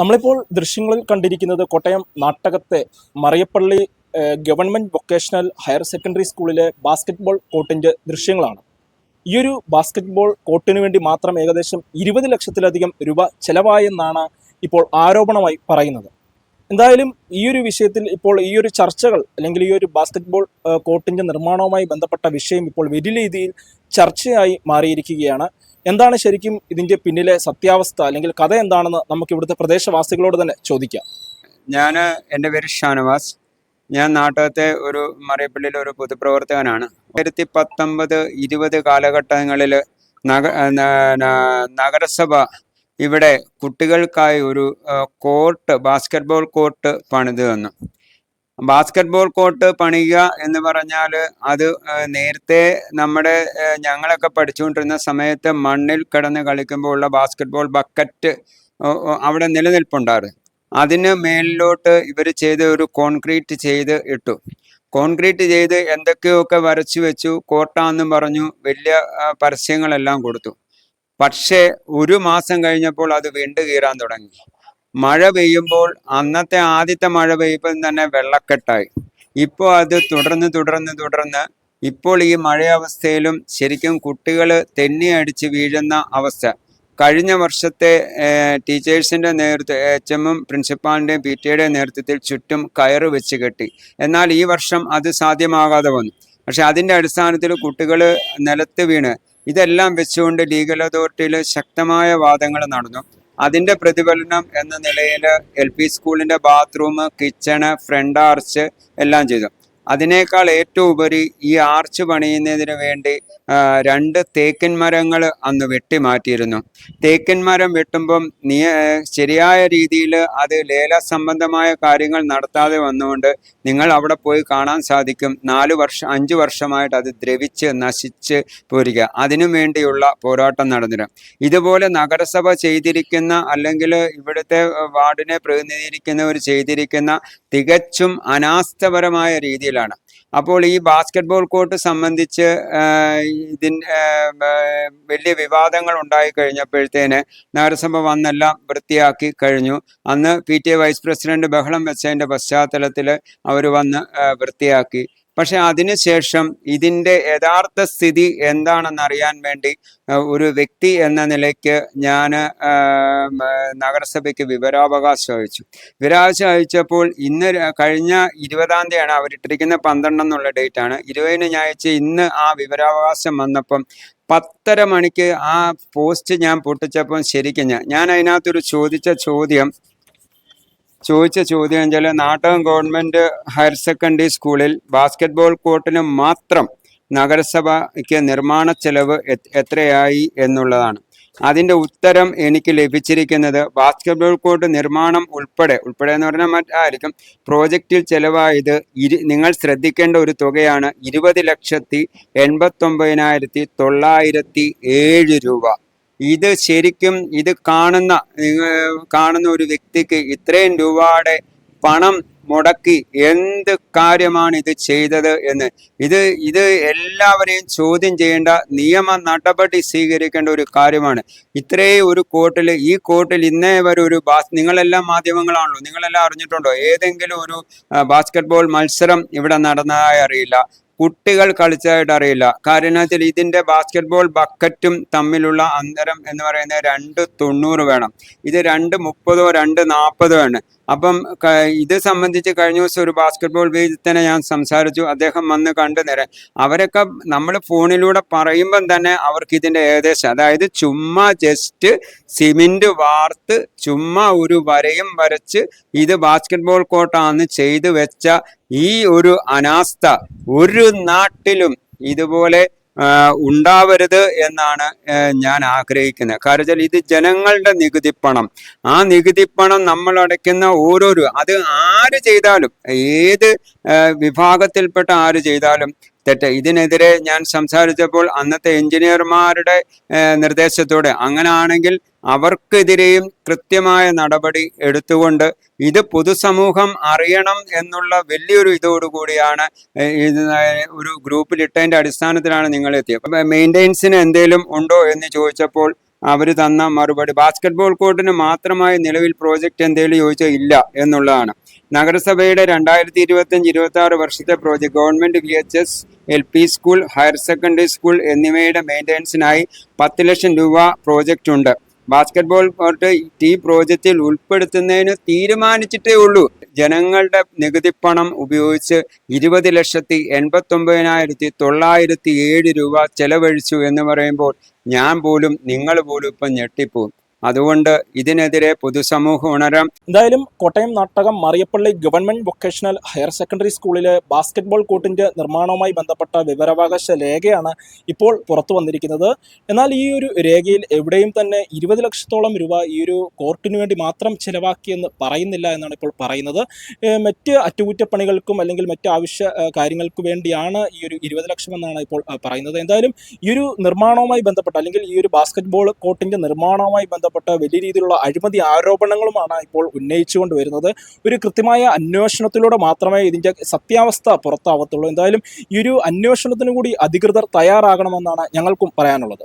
നമ്മളിപ്പോൾ ദൃശ്യങ്ങളിൽ കണ്ടിരിക്കുന്നത് Kottayam നാട്ടകത്തെ Mariyappally government vocational higher secondary സ്കൂളിലെ ബാസ്കറ്റ്ബോൾ കോർട്ടിന്റെ ദൃശ്യങ്ങളാണ്. ഈ ഒരു ബാസ്കറ്റ്ബോൾ കോട്ടിന് വേണ്ടി മാത്രം ഏകദേശം ഇരുപത് ലക്ഷത്തിലധികം രൂപ ചെലവായെന്നാണ് ഇപ്പോൾ ആരോപണമായി പറയുന്നത്. എന്തായാലും ഈ ഒരു വിഷയത്തിൽ ഇപ്പോൾ ഈ ഒരു ചർച്ചകൾ അല്ലെങ്കിൽ ഈ ഒരു ബാസ്കറ്റ്ബോൾ ഏഹ്, കോർട്ടിന്റെ നിർമ്മാണവുമായി ബന്ധപ്പെട്ട വിഷയം ഇപ്പോൾ വലിയ രീതിയിൽ ചർച്ചയായി മാറിയിരിക്കുകയാണ്. എന്താണ് ശരിക്കും ഇതിന്റെ പിന്നിലെ സത്യാവസ്ഥ അല്ലെങ്കിൽ കഥ എന്താണെന്ന് നമുക്ക് ഇവിടുത്തെ പ്രദേശവാസികളോട് തന്നെ ചോദിക്കാം. ഞാൻ എന്റെ പേര് ഷാനവാസ്. ഞാൻ നാട്ടകത്തെ ഒരു മറിയപ്പള്ളിയിലെ ഒരു പൊതുപ്രവർത്തകനാണ്. ആയിരത്തി പത്തൊമ്പത് ഇരുപത് കാലഘട്ടങ്ങളിൽ നഗ നഗരസഭ ഇവിടെ കുട്ടികൾക്കായി ഒരു കോർട്ട് ബാസ്കറ്റ്ബോൾ കോർട്ട് പണിത് തന്നു. ബാസ്കറ്റ്ബോൾ കോർട്ട് പണിയുക എന്ന് പറഞ്ഞാൽ അത് നേരത്തെ നമ്മുടെ ഞങ്ങളൊക്കെ പഠിച്ചുകൊണ്ടിരുന്ന സമയത്ത് മണ്ണിൽ കിടന്ന് കളിക്കുമ്പോൾ ഉള്ള ബാസ്കറ്റ്ബോൾ ബക്കറ്റ് ഓ, ഓ, അവിടെ നിലനിൽപ്പുണ്ടായിരുന്നു. അതിന് മേലിലോട്ട് ഇവർ ചെയ്ത് ഒരു കോൺക്രീറ്റ് ചെയ്ത് ഇട്ടു. കോൺക്രീറ്റ് ചെയ്ത് എന്തൊക്കെയൊക്കെ വരച്ചു വെച്ചു കോട്ടാന്നും പറഞ്ഞു വലിയ പരസ്യങ്ങളെല്ലാം കൊടുത്തു. പക്ഷേ ഒരു മാസം കഴിഞ്ഞപ്പോൾ അത് വിണ്ടു കീറാൻ തുടങ്ങി. മഴ പെയ്യുമ്പോൾ അന്നത്തെ ആദ്യത്തെ മഴ പെയ്യുമ്പോൾ തന്നെ വെള്ളക്കെട്ടായി. ഇപ്പോൾ അത് തുടർന്ന് തുടർന്ന് തുടർന്ന് ഇപ്പോൾ ഈ മഴയവസ്ഥയിലും ശരിക്കും കുട്ടികൾ തെന്നി അടിച്ച് വീഴുന്ന അവസ്ഥ. കഴിഞ്ഞ വർഷത്തെ ടീച്ചേഴ്സിന്റെ നേതൃത്വം എച്ച് എമ്മും പ്രിൻസിപ്പാളിന്റെയും പി ടി നേതൃത്വത്തിൽ ചുറ്റും കയറ് വെച്ച് കെട്ടി. എന്നാൽ ഈ വർഷം അത് സാധ്യമാകാതെ വന്നു. പക്ഷെ അതിന്റെ അടിസ്ഥാനത്തിൽ കുട്ടികൾ നിലത്ത് വീണ്. ഇതെല്ലാം വെച്ചുകൊണ്ട് ലീഗൽ അതോറിറ്റിയിൽ ശക്തമായ വാദങ്ങൾ നടന്നു. അതിന്റെ പ്രതിഫലനം എന്ന നിലയിൽ എൽ പി സ്കൂളിന്റെ ബാത്റൂം കിച്ചണ് ഫ്രണ്ട് ആർച്ച് എല്ലാം ചെയ്തു. അതിനേക്കാൾ ഏറ്റവും ഉപരി ഈ ആർച്ച് പണിയുന്നതിന് വേണ്ടി രണ്ട് തേക്കിൻ മരങ്ങൾ അന്ന് വെട്ടിമാറ്റിയിരുന്നു. തേക്കിൻ മരം വെട്ടുമ്പം നിയ ശരിയായ രീതിയിൽ അത് ലേല സംബന്ധമായ കാര്യങ്ങൾ നടത്താതെ വന്നുകൊണ്ട് നിങ്ങൾ അവിടെ പോയി കാണാൻ സാധിക്കും. നാല് വർഷം അഞ്ച് വർഷമായിട്ട് അത് ദ്രവിച്ച് നശിച്ച് പോരുക. അതിനു വേണ്ടിയുള്ള പോരാട്ടം നടന്നിരുന്നു. ഇതുപോലെ നഗരസഭ ചെയ്തിരിക്കുന്ന അല്ലെങ്കിൽ ഇവിടുത്തെ വാർഡിനെ പ്രതിനിധീകരിക്കുന്നവർ ചെയ്തിരിക്കുന്ന തികച്ചും അനാസ്ഥപരമായ രീതിയിലാണ് അപ്പോൾ ഈ ബാസ്കറ്റ്ബോൾ കോർട്ട് സംബന്ധിച്ച് ഇതിൻ വലിയ വിവാദങ്ങൾ ഉണ്ടായി കഴിഞ്ഞപ്പോഴത്തേന് നഗരസഭ വന്നെല്ലാം വൃത്തിയാക്കി കഴിഞ്ഞു. അന്ന് P T A vice president ബഹളം വെച്ചതിന്റെ പശ്ചാത്തലത്തിൽ അവർ വന്ന് വൃത്തിയാക്കി. പക്ഷെ അതിനുശേഷം ഇതിന്റെ യഥാർത്ഥ സ്ഥിതി എന്താണെന്ന് അറിയാൻ വേണ്ടി ഒരു വ്യക്തി എന്ന നിലയ്ക്ക് ഞാൻ നഗരസഭയ്ക്ക് വിവരാവകാശം അയച്ചു. വിവരാവകാശം അയച്ചപ്പോൾ ഇന്ന് കഴിഞ്ഞ ഇരുപതാം തീയതിയാണ് അവരിട്ടിരിക്കുന്ന പന്ത്രണ്ട് എന്നുള്ള ഡേറ്റ് ആണ്. ഇരുപതിന് അയച്ച ഇന്ന് ആ വിവരാവകാശം വന്നപ്പം പത്തര മണിക്ക് ആ പോസ്റ്റ് ഞാൻ പൊട്ടിച്ചപ്പം ശരിക്കും ഞാൻ ഞാൻ അതിനകത്തൊരു ചോദിച്ച ചോദ്യം ചോദിച്ച ചോദ്യം വെച്ചാൽ നാട്ടകം ഗവൺമെന്റ് ഹയർ സെക്കൻഡറി സ്കൂളിൽ ബാസ്കറ്റ്ബോൾ കോർട്ടിന് മാത്രം നഗരസഭയ്ക്ക് നിർമ്മാണ ചെലവ് എത്രയായി എന്നുള്ളതാണ്. അതിന്റെ ഉത്തരം എനിക്ക് ലഭിച്ചിരിക്കുന്നത് ബാസ്കറ്റ്ബോൾ കോർട്ട് നിർമ്മാണം ഉൾപ്പെടെ ഉൾപ്പെടെ എന്ന് പറഞ്ഞാൽ മറ്റായിരിക്കും പ്രോജക്റ്റിൽ ചെലവായത് ഇരു നിങ്ങൾ ശ്രദ്ധിക്കേണ്ട ഒരു തുകയാണ് ഇരുപത് ലക്ഷത്തി എൺപത്തൊമ്പതിനായിരത്തി തൊള്ളായിരത്തി ഏഴ് രൂപ. ഇത് ശരിക്കും ഇത് കാണുന്ന കാണുന്ന ഒരു വ്യക്തിക്ക് ഇത്രയും രൂപയുടെ പണം മുടക്കി എന്ത് കാര്യമാണ് ഇത് ചെയ്തത് എന്ന്. ഇത് ഇത് എല്ലാവരെയും ചോദ്യം ചെയ്യേണ്ട നിയമ നടപടി സ്വീകരിക്കേണ്ട ഒരു കാര്യമാണ്. ഇത്രയും ഒരു കോർട്ടിൽ ഈ കോർട്ടിൽ ഇന്നേ വരെ ഒരു ബാസ് നിങ്ങളെല്ലാം മാധ്യമങ്ങളാണല്ലോ നിങ്ങളെല്ലാം അറിഞ്ഞിട്ടുണ്ടോ? ഏതെങ്കിലും ഒരു ബാസ്കറ്റ്ബോൾ മത്സരം ഇവിടെ നടന്നതായി അറിയില്ല. കുട്ടികൾ കളിച്ചതായിട്ട് അറിയില്ല. കാരണം വെച്ചാൽ ഇതിന്റെ ബാസ്കറ്റ്ബോൾ ബക്കറ്റും തമ്മിലുള്ള അന്തരം എന്ന് പറയുന്നത് രണ്ട് തൊണ്ണൂറ് വേണം. ഇത് രണ്ട് മുപ്പതോ രണ്ട് നാൽപ്പതോ ആണ്. അപ്പം ഇത് സംബന്ധിച്ച് കഴിഞ്ഞ ദിവസം ഒരു ബാസ്കറ്റ്ബോൾ ബോൾ വേദിയിൽ തന്നെ ഞാൻ സംസാരിച്ചു. അദ്ദേഹം വന്ന് കണ്ടു നേരെ. അവരൊക്കെ നമ്മൾ ഫോണിലൂടെ പറയുമ്പം തന്നെ അവർക്ക് ഇതിന്റെ ഏകദേശം അതായത് ചുമ്മാ ജസ്റ്റ് സിമെന്റ് വാർത്ത് ചുമ്മാ ഒരു വരയും വരച്ച് ഇത് ബാസ്കറ്റ്ബോൾ കോർട്ടാന്ന് ചെയ്തു വെച്ച ഈ ഒരു അനാസ്ഥ ഒരു നാട്ടിലും ഇതുപോലെ ഉണ്ടാവരുത് എന്നാണ് ഞാൻ ആഗ്രഹിക്കുന്നത്. കാരണം ഇത് ജനങ്ങളുടെ നികുതിപ്പണം ആ നികുതിപ്പണം നമ്മൾ അടയ്ക്കുന്ന ഓരോരോ അത് ആര് ചെയ്താലും ഏത് വിഭാഗത്തിൽപ്പെട്ട ആര് ചെയ്താലും തെറ്റ്. ഇതിനെതിരെ ഞാൻ സംസാരിച്ചപ്പോൾ അന്നത്തെ എഞ്ചിനീയർമാരുടെ നിർദ്ദേശത്തോടെ അങ്ങനാണെങ്കിൽ അവർക്കെതിരെയും കൃത്യമായ നടപടി എടുത്തുകൊണ്ട് ഇത് പൊതുസമൂഹം അറിയണം എന്നുള്ള വലിയൊരു ഇതോടുകൂടിയാണ് ഒരു ഗ്രൂപ്പിൽ ഇട്ടതിന്റെ അടിസ്ഥാനത്തിലാണ് നിങ്ങൾ എത്തിയത് മെയിന്റെനൻസിന് എന്തെങ്കിലും ഉണ്ടോ എന്ന് ചോദിച്ചപ്പോൾ അവർ തന്ന മറുപടി. ബാസ്കറ്റ്ബോൾ കോർട്ടിന് മാത്രമായി നിലവിൽ പ്രോജക്റ്റ് എന്തെങ്കിലും ചോദിച്ചാൽ ഇല്ല എന്നുള്ളതാണ്. നഗരസഭയുടെ രണ്ടായിരത്തി ഇരുപത്തഞ്ച് ഇരുപത്തി ആറ് വർഷത്തെ project government V H S L P school higher secondary school എന്നിവയുടെ മെയിന്റനൻസിനായി പത്ത് ലക്ഷം രൂപ പ്രോജക്റ്റ് ഉണ്ട്. ബാസ്കറ്റ്ബോൾ കോർട്ട് ഈ പ്രോജക്റ്റിൽ ഉൾപ്പെടുത്തുന്നതിന് തീരുമാനിച്ചിട്ടേ ഉള്ളൂ. ജനങ്ങളുടെ നികുതിപ്പണം ഉപയോഗിച്ച് ഇരുപത് ലക്ഷത്തി എൺപത്തൊമ്പതിനായിരത്തി തൊള്ളായിരത്തി ഏഴ് രൂപ ചെലവഴിച്ചു എന്ന് പറയുമ്പോൾ ഞാൻ പോലും നിങ്ങൾ പോലും ഇപ്പം ഞെട്ടിപ്പോവും. അതുകൊണ്ട് ഇതിനെതിരെ പൊതുസമൂഹം ഉണരാം എന്തായാലും Kottayam Nattakam Mariyappally government vocational higher secondary സ്കൂളിലെ ബാസ്കറ്റ്ബോൾ കോർട്ടിന്റെ നിർമ്മാണവുമായി ബന്ധപ്പെട്ട വിവരാവകാശ രേഖയാണ് ഇപ്പോൾ പുറത്തു വന്നിരിക്കുന്നത്. എന്നാൽ ഈ ഒരു രേഖയിൽ എവിടെയും തന്നെ ഇരുപത് ലക്ഷത്തോളം രൂപ ഈ ഒരു കോർട്ടിന് വേണ്ടി മാത്രം ചിലവാക്കിയെന്ന് പറയുന്നില്ല എന്നാണ് ഇപ്പോൾ പറയുന്നത്. മറ്റ് അറ്റകുറ്റപ്പണികൾക്കും അല്ലെങ്കിൽ മറ്റ് ആവശ്യ കാര്യങ്ങൾക്കു വേണ്ടിയാണ് ഈ ഒരു ഇരുപത് ലക്ഷം എന്നാണ് ഇപ്പോൾ പറയുന്നത്. എന്തായാലും ഈ ഒരു നിർമ്മാണവുമായി ബന്ധപ്പെട്ട അല്ലെങ്കിൽ ഈ ഒരു ബാസ്കറ്റ്ബോൾ കോർട്ടിന്റെ നിർമ്മാണവുമായി ബന്ധപ്പെട്ട വലിയ രീതിയിലുള്ള അഴിമതി ആരോപണങ്ങളുമാണ് ഇപ്പോൾ ഉന്നയിച്ചുകൊണ്ട് വരുന്നത്. ഒരു കൃത്യമായ അന്വേഷണത്തിലൂടെ മാത്രമേ ഇതിന്റെ സത്യാവസ്ഥ പുറത്താവത്തുള്ളൂ. എന്തായാലും ഈ ഒരു അന്വേഷണത്തിനു കൂടി അധികൃതർ തയ്യാറാകണമെന്നാണ് ഞങ്ങൾക്കും പറയാനുള്ളത്.